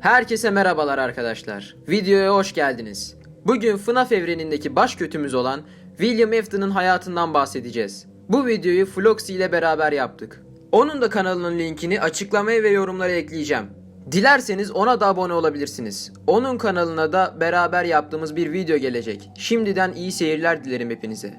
Herkese merhabalar arkadaşlar. Videoya hoş geldiniz. Bugün FNAF evrenindeki baş kötümüz olan William Afton'ın hayatından bahsedeceğiz. Bu videoyu Floxy ile beraber yaptık. Onun da kanalının linkini açıklamaya ve yorumlara ekleyeceğim. Dilerseniz ona da abone olabilirsiniz. Onun kanalına da beraber yaptığımız bir video gelecek. Şimdiden iyi seyirler dilerim hepinize.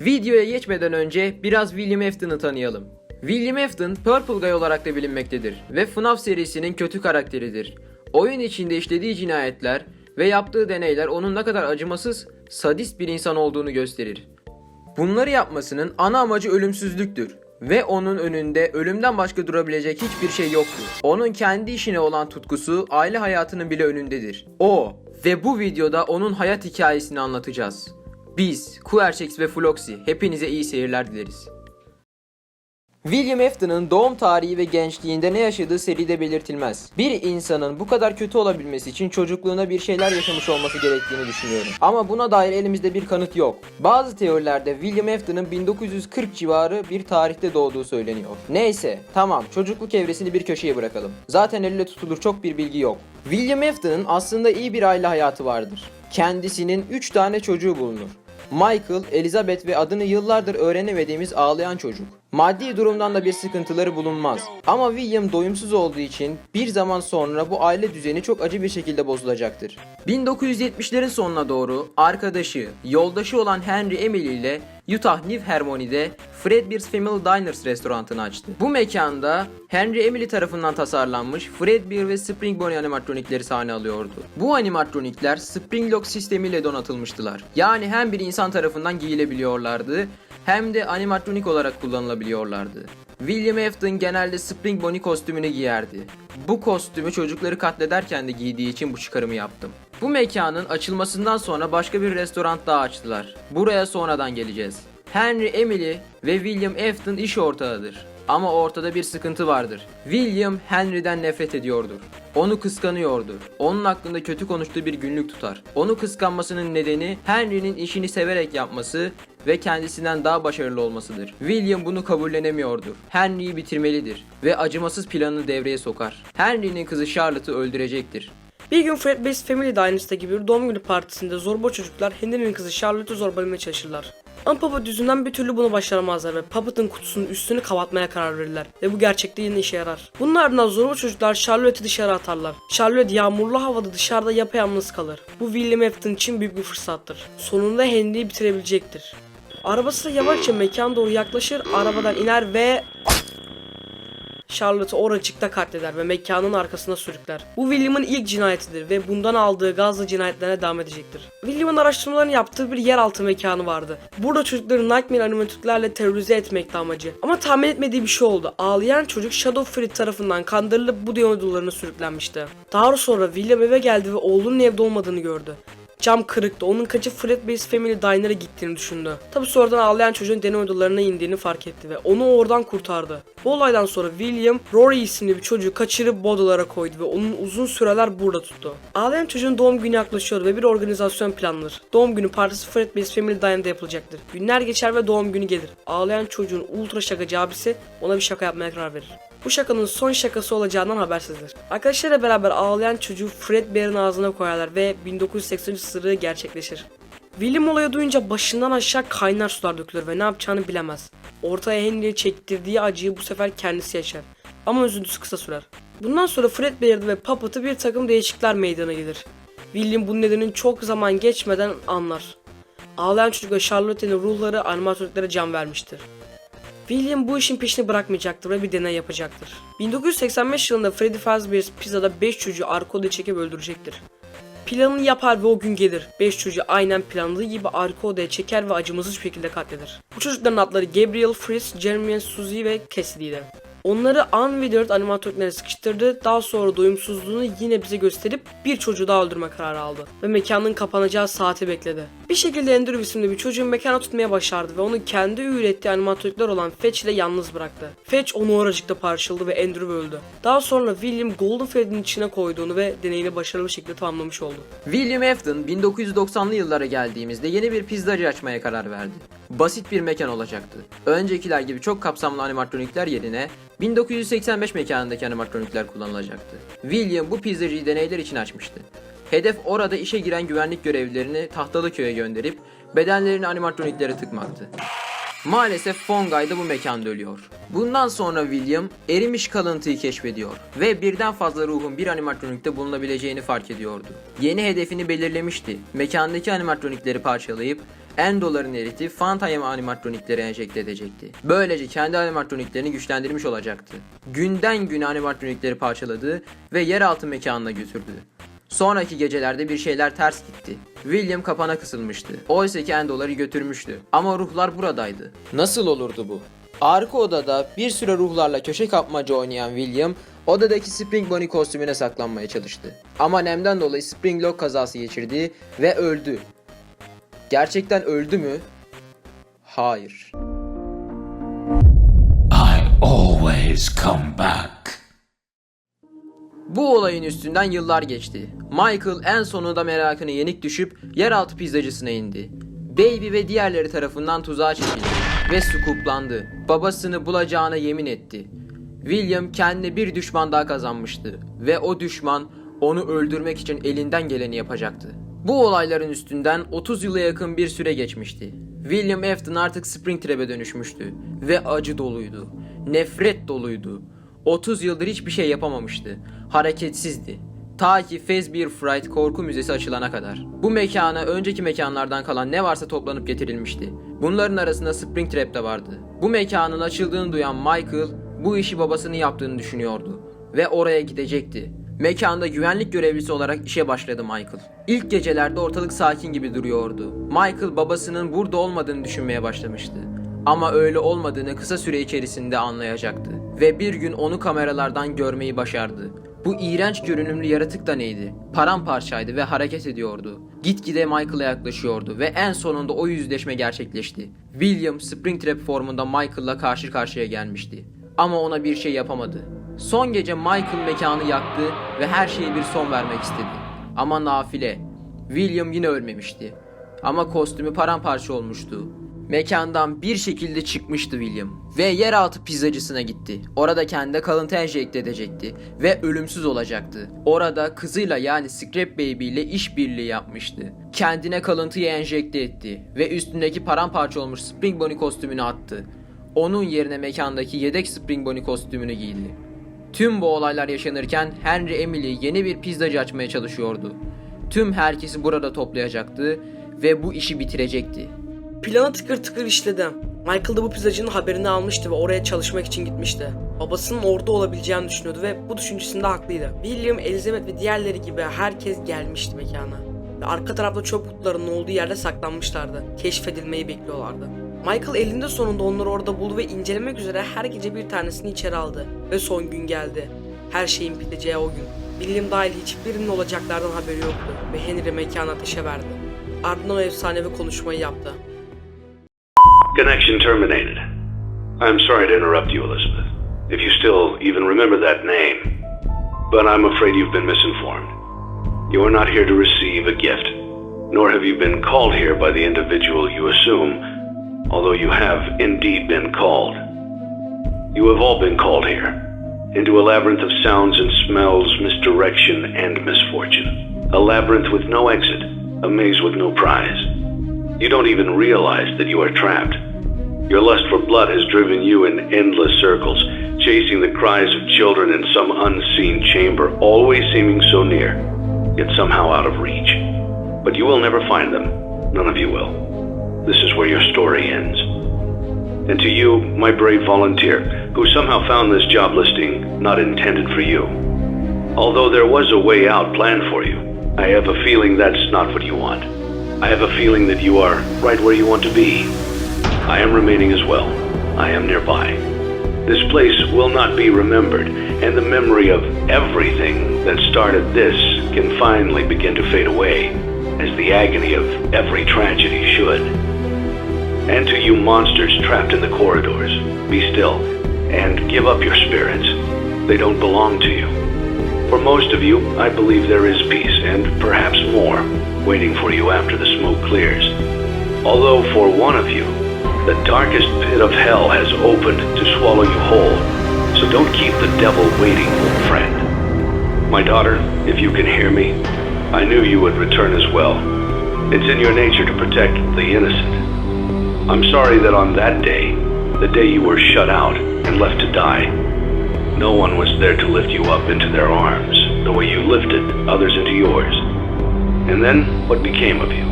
Videoya geçmeden önce biraz William Afton'ı tanıyalım. William Afton, Purple Guy olarak da bilinmektedir ve FNAF serisinin kötü karakteridir. Oyun içinde işlediği cinayetler ve yaptığı deneyler onun ne kadar acımasız, sadist bir insan olduğunu gösterir. Bunları yapmasının ana amacı ölümsüzlüktür ve onun önünde ölümden başka durabilecek hiçbir şey yoktur. Onun kendi işine olan tutkusu aile hayatının bile önündedir. O ve bu videoda onun hayat hikayesini anlatacağız. Biz, Querchex ve Floxy hepinize iyi seyirler dileriz. William Afton'ın doğum tarihi ve gençliğinde ne yaşadığı seride belirtilmez. Bir insanın bu kadar kötü olabilmesi için çocukluğuna bir şeyler yaşamış olması gerektiğini düşünüyorum. Ama buna dair elimizde bir kanıt yok. Bazı teorilerde William Afton'ın 1940 civarı bir tarihte doğduğu söyleniyor. Neyse, tamam çocukluk evresini bir köşeye bırakalım. Zaten elle tutulur çok bir bilgi yok. William Afton'ın aslında iyi bir aile hayatı vardır. Kendisinin 3 tane çocuğu bulunur. Michael, Elizabeth ve adını yıllardır öğrenemediğimiz ağlayan çocuk. Maddi durumdan da bir sıkıntıları bulunmaz. Ama William doyumsuz olduğu için bir zaman sonra bu aile düzeni çok acı bir şekilde bozulacaktır. 1970'lerin sonuna doğru arkadaşı, yoldaşı olan Henry Emily ile Utah New Harmony'de Fredbear's Family Diners restoranını açtı. Bu mekanda Henry Emily tarafından tasarlanmış Fredbear ve Spring Bonnie animatronikleri sahne alıyordu. Bu animatronikler Spring Lock sistemiyle donatılmıştılar. Yani hem bir insan tarafından giyilebiliyorlardı hem de animatronik olarak kullanılabiliyorlardı. William Afton genelde Spring Bonnie kostümünü giyerdi. Bu kostümü çocukları katlederken de giydiği için bu çıkarımı yaptım. Bu mekanın açılmasından sonra başka bir restoran daha açtılar. Buraya sonradan geleceğiz. Henry Emily ve William Afton iş ortağıdır. Ama ortada bir sıkıntı vardır. William Henry'den nefret ediyordur. Onu kıskanıyordur. Onun hakkında kötü konuştuğu bir günlük tutar. Onu kıskanmasının nedeni Henry'nin işini severek yapması ve kendisinden daha başarılı olmasıdır. William bunu kabullenemiyordur. Henry'yi bitirmelidir ve acımasız planını devreye sokar. Henry'nin kızı Charlotte'ı öldürecektir. Bir gün Fred Best Family Diners'ta gibi bir doğum günü partisinde zorba çocuklar Henry'nin kızı Charlotte'u zorbalamaya çalışırlar. Ama Puppet yüzünden bir türlü bunu başaramazlar ve Puppet'ın kutusunun üstünü kapatmaya karar verirler ve bu gerçekte yine işe yarar. Bunun ardından zorba çocuklar Charlotte'ı dışarı atarlar. Charlotte yağmurlu havada dışarıda yapayalnız kalır. Bu William Afton için büyük bir fırsattır. Sonunda Henry'i bitirebilecektir. Arabası yavaşça mekan doğru yaklaşır, arabadan iner ve Charlotte'ı oracıkta katleder ve mekanın arkasına sürükler. Bu William'ın ilk cinayetidir ve bundan aldığı gazla cinayetlerine devam edecektir. William'ın araştırmalarını yaptığı bir yeraltı mekanı vardı. Burada çocukları Nightmare animatörlerle terörize etmekti amacı. Ama tahmin etmediği bir şey oldu. Ağlayan çocuk Shadow Fred tarafından kandırılıp bu deodolarına sürüklenmişti. Daha sonra William eve geldi ve oğlunun evde olmadığını gördü. Cam kırıktı. Onun kaçıp Fred Base Family Diner'a gittiğini düşündü. Tabi sonradan ağlayan çocuğun deney odalarına indiğini fark etti ve onu oradan kurtardı. Bu olaydan sonra William, Rory isimli bir çocuğu kaçırıp bu koydu ve onun uzun süreler burada tuttu. Ağlayan çocuğun doğum günü yaklaşıyordu ve bir organizasyon planlanır. Doğum günü partisi Fred Base Family Diner'da yapılacaktır. Günler geçer ve doğum günü gelir. Ağlayan çocuğun ultra şakacı abisi ona bir şaka yapmaya karar verir. Bu şakanın son şakası olacağından habersizdir. Arkadaşlarıyla beraber ağlayan çocuğu Fred Bear'ın ağzına koyarlar ve 1983 sırrı gerçekleşir. William olayı duyunca başından aşağı kaynar sular dökülür ve ne yapacağını bilemez. Ortaya Henry'e çektirdiği acıyı bu sefer kendisi yaşar. Ama üzüntüsü kısa sürer. Bundan sonra Fred Beard ve Puppet'ı bir takım değişiklikler meydana gelir. William bu nedenin çok zaman geçmeden anlar. Ağlayan çocuk ve Charlotte'nin ruhları animatroniklere can vermiştir. William bu işin peşini bırakmayacaktır ve bir deney yapacaktır. 1985 yılında Freddy Fazbear's Pizza'da 5 çocuğu arka odaya çekip öldürecektir. Planını yapar ve o gün gelir. 5 çocuğu aynen planladığı gibi arka odaya çeker ve acımasız şekilde katleder. Bu çocukların adları Gabriel, Fritz, Jeremy, Suzy ve Cassidy'di. Onları An 4 animatörlere sıkıştırdı. Daha sonra doyumsuzluğunu yine bize gösterip bir çocuğu daha öldürme kararı aldı. Ve mekanın kapanacağı saati bekledi. Bir şekilde Andrew isimli bir çocuğu mekana tutmaya başardı ve onu kendi ürettiği animatörler olan Fetch ile yalnız bıraktı. Fetch onu oracıkta parçaladı ve Andrew öldü. Daha sonra William Golden Freddy'nin içine koyduğunu ve deneyini başarılı bir şekilde tamamlamış oldu. William Afton 1990'lı yıllara geldiğimizde yeni bir pizzacı açmaya karar verdi. Basit bir mekan olacaktı. Öncekiler gibi çok kapsamlı animatronikler yerine 1985 mekanındaki animatronikler kullanılacaktı. William bu pizzacıyı deneyler için açmıştı. Hedef orada işe giren güvenlik görevlilerini Tahtalıköy'e gönderip bedenlerini animatroniklere tıkmaktı. Maalesef Fongay da bu mekanda ölüyor. Bundan sonra William erimiş kalıntıyı keşfediyor ve birden fazla ruhun bir animatronikte bulunabileceğini fark ediyordu. Yeni hedefini belirlemişti. Mekandaki animatronikleri parçalayıp endolarını eritip Phantom animatronikleri enjekte edecekti. Böylece kendi animatroniklerini güçlendirmiş olacaktı. Günden güne animatronikleri parçaladı ve yeraltı mekanına götürdü. Sonraki gecelerde bir şeyler ters gitti. William kapana kısılmıştı. Oysa ki Endo'ları götürmüştü. Ama ruhlar buradaydı. Nasıl olurdu bu? Arka odada bir süre ruhlarla köşe kapmaca oynayan William, odadaki Spring Bonnie kostümüne saklanmaya çalıştı. Ama nemden dolayı Spring Lock kazası geçirdi ve öldü. Gerçekten öldü mü? Hayır. I always come back. Bu olayın üstünden yıllar geçti. Michael en sonunda merakını yenik düşüp yeraltı pizzacısına indi. Baby ve diğerleri tarafından tuzağa çekildi ve scooplandı. Babasını bulacağına yemin etti. William kendine bir düşman daha kazanmıştı ve o düşman onu öldürmek için elinden geleni yapacaktı. Bu olayların üstünden 30 yıla yakın bir süre geçmişti. William Afton artık Springtrap'e dönüşmüştü ve acı doluydu. Nefret doluydu. 30 yıldır hiçbir şey yapamamıştı. Hareketsizdi. Ta ki Fazbear Fright korku müzesi açılana kadar. Bu mekana önceki mekanlardan kalan ne varsa toplanıp getirilmişti. Bunların arasında Springtrap de vardı. Bu mekanın açıldığını duyan Michael bu işi babasının yaptığını düşünüyordu ve oraya gidecekti. Mekanda güvenlik görevlisi olarak işe başladı Michael. İlk gecelerde ortalık sakin gibi duruyordu. Michael babasının burada olmadığını düşünmeye başlamıştı. Ama öyle olmadığını kısa süre içerisinde anlayacaktı. Ve bir gün onu kameralardan görmeyi başardı. Bu iğrenç görünümlü yaratık da neydi? Paramparçaydı ve hareket ediyordu. Gitgide Michael'a yaklaşıyordu ve en sonunda o yüzleşme gerçekleşti. William Springtrap formunda Michael'la karşı karşıya gelmişti. Ama ona bir şey yapamadı. Son gece Michael mekanı yaktı ve her şeye bir son vermek istedi. Ama nafile. William yine ölmemişti. Ama kostümü paramparça olmuştu. Mekandan bir şekilde çıkmıştı William ve yeraltı pizzacısına gitti. Orada kendi kalıntı enjekte edecekti ve ölümsüz olacaktı. Orada kızıyla yani Scrap Baby ile işbirliği yapmıştı. Kendine kalıntıyı enjekte etti ve üstündeki paramparça olmuş Spring Bonnie kostümünü attı. Onun yerine mekandaki yedek Spring Bonnie kostümünü giydi. Tüm bu olaylar yaşanırken Henry Emily yeni bir pizzacı açmaya çalışıyordu. Tüm herkesi burada toplayacaktı ve bu işi bitirecekti. Planı tıkır tıkır işledi. Michael da bu pizzacının haberini almıştı ve oraya çalışmak için gitmişti. Babasının orada olabileceğini düşünüyordu ve bu düşüncesinde haklıydı. William, Elizabeth ve diğerleri gibi herkes gelmişti mekana. Ve arka tarafta çöp kutularının olduğu yerde saklanmışlardı. Keşfedilmeyi bekliyorlardı. Michael elinde sonunda onları orada buldu ve incelemek üzere her gece bir tanesini içeri aldı. Ve son gün geldi. Her şeyin biteceği o gün. William dahil hiçbirinin olacaklardan haberi yoktu ve Henry mekanı ateşe verdi. Ardından o efsanevi konuşmayı yaptı. Connection terminated. I'm sorry to interrupt you, Elizabeth, if you still even remember that name. But I'm afraid you've been misinformed. You are not here to receive a gift, nor have you been called here by the individual you assume, although you have indeed been called. You have all been called here, into a labyrinth of sounds and smells, misdirection, and misfortune. A labyrinth with no exit, a maze with no prize. You don't even realize that you are trapped. Your lust for blood has driven you in endless circles, chasing the cries of children in some unseen chamber, always seeming so near, yet somehow out of reach. But you will never find them. None of you will. This is where your story ends. And to you, my brave volunteer, who somehow found this job listing not intended for you. Although there was a way out planned for you, I have a feeling that's not what you want. I have a feeling that you are right where you want to be. I am remaining as well. I am nearby. This place will not be remembered, and the memory of everything that started this can finally begin to fade away, as the agony of every tragedy should. And to you monsters trapped in the corridors, be still and give up your spirits. They don't belong to you. For most of you, I believe there is peace and perhaps more waiting for you after the smoke clears. Although for one of you, the darkest pit of hell has opened to swallow you whole, So don't keep the devil waiting, friend. My daughter, if you can hear me, I knew you would return as well. It's in your nature to protect the innocent. I'm sorry that on that day, the day you were shut out and left to die, no one was there to lift you up into their arms the way you lifted others into yours. And then, what became of you?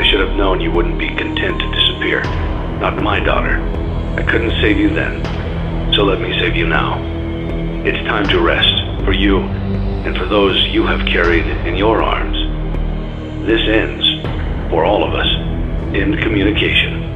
I should have known you wouldn't be content to disappear. Not my daughter. I couldn't save you then. So let me save you now. It's time to rest for you and for those you have carried in your arms. This ends, for all of us, in communication.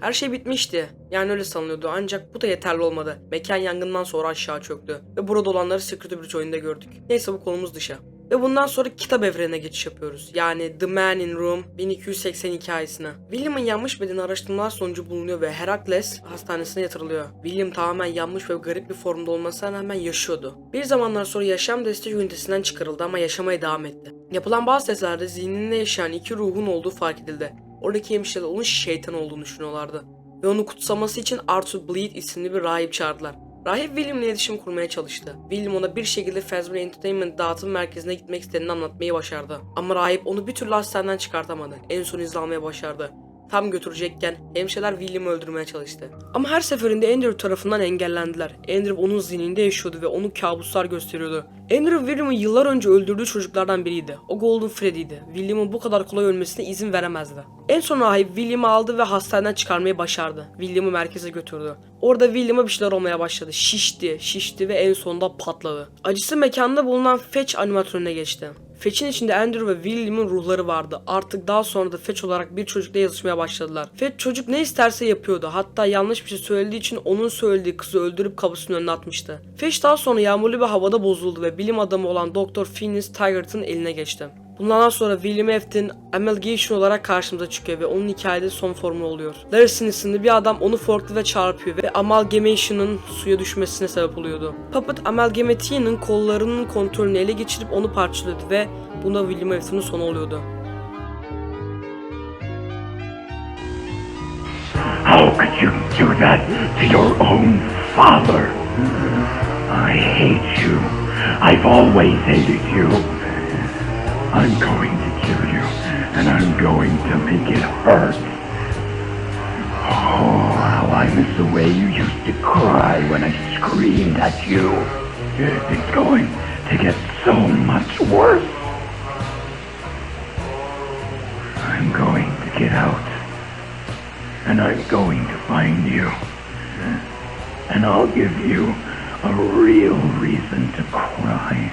Her şey bitmişti. Yani öyle sanılıyordu ancak bu da yeterli olmadı. Mekan yangından sonra aşağı çöktü. Ve burada olanları Secret Bridge oyunda gördük. Neyse bu konumuz dışı. Ve bundan sonra kitap evrenine geçiş yapıyoruz. Yani The Man in Room 1280 hikayesine. William'ın yanmış bedeni araştırmalar sonucu bulunuyor ve Herakles hastanesine yatırılıyor. William tamamen yanmış ve garip bir formda olmasına rağmen yaşıyordu. Bir zamanlar sonra yaşam destek ünitesinden çıkarıldı ama yaşamaya devam etti. Yapılan bazı testlerde zihninde yaşayan iki ruhun olduğu fark edildi. Oradaki hemşireler onun şeytan olduğunu düşünüyorlardı. Ve onu kutsaması için Arthur Bleed isimli bir rahip çağırdılar. Rahip William'la iletişim kurmaya çalıştı. William ona bir şekilde Fazbear Entertainment dağıtım merkezine gitmek istediğini anlatmayı başardı. Ama rahip onu bir türlü hastaneden çıkartamadı. En son izlamaya başardı. Tam götürecekken hemşireler William'ı öldürmeye çalıştı. Ama her seferinde Andrew tarafından engellendiler. Andrew onun zihninde yaşıyordu ve onu kabuslar gösteriyordu. Andrew William'ı yıllar önce öldürdüğü çocuklardan biriydi. O Golden Freddy'ydi. William'ın bu kadar kolay ölmesine izin veremezdi. En son rahip William'ı aldı ve hastaneden çıkarmayı başardı. William'ı merkeze götürdü. Orada William'a bir şeyler olmaya başladı. Şişti, şişti ve en sonunda patladı. Acısı mekanda bulunan Fetch animatörüne geçti. Fetch'in içinde Andrew ve William'ın ruhları vardı. Artık daha sonra da Fetch olarak bir çocukla yazışmaya başladılar. Fetch çocuk ne isterse yapıyordu. Hatta yanlış bir şey söylediği için onun söylediği kızı öldürüp kapısının önüne atmıştı. Fetch daha sonra yağmurlu bir havada bozuldu ve bilim adamı olan Dr. Phineas Tigert'ın eline geçti. Bundan sonra William Afton Amalgation olarak karşımıza çıkıyor ve onun hikayede son formu oluyor. Larry'sin isimli bir adam onu forklift'e çarpıyor ve Amalgamation'ın suya düşmesine sebep oluyordu. Puppet Amalgamatian'ın kollarının kontrolünü ele geçirip onu parçaladı ve bunda William Afton'un sonu oluyordu. How could you do that to your own father? I hate you. I've always hated you. I'm going to kill you, and I'm going to make it hurt. Oh, how I miss the way you used to cry when I screamed at you. It's going to get so much worse. I'm going to get out and I'm going to find you. And I'll give you a real reason to cry.